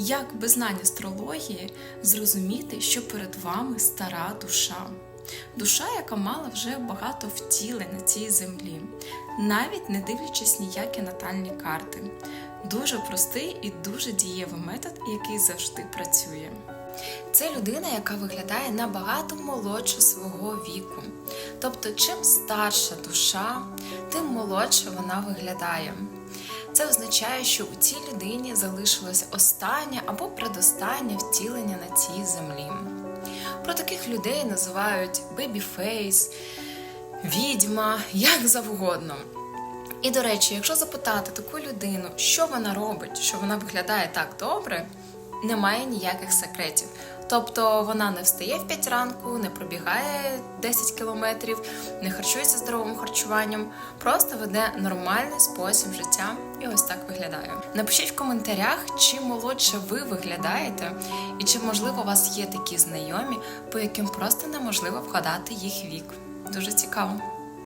Як без знань астрології зрозуміти, що перед вами стара душа? Душа, яка мала вже багато втілень на цій землі, навіть не дивлячись ніякі натальні карти. Дуже простий і дуже дієвий метод, який завжди працює. Це людина, яка виглядає набагато молодше свого віку. Тобто, чим старша душа, тим молодше вона виглядає. Це означає, що у цій людині залишилось останнє або предостаннє втілення на цій землі. Про таких людей називають бебіфейс, відьма, як завгодно. І до речі, якщо запитати таку людину, що вона робить, що вона виглядає так добре, немає ніяких секретів. Тобто вона не встає в 5 ранку, не пробігає 10 кілометрів, не харчується здоровим харчуванням, просто веде нормальний спосіб життя і ось так виглядає. Напишіть в коментарях, чи молодше ви виглядаєте, і чи можливо у вас є такі знайомі, по яким просто неможливо вгадати їх вік. Дуже цікаво.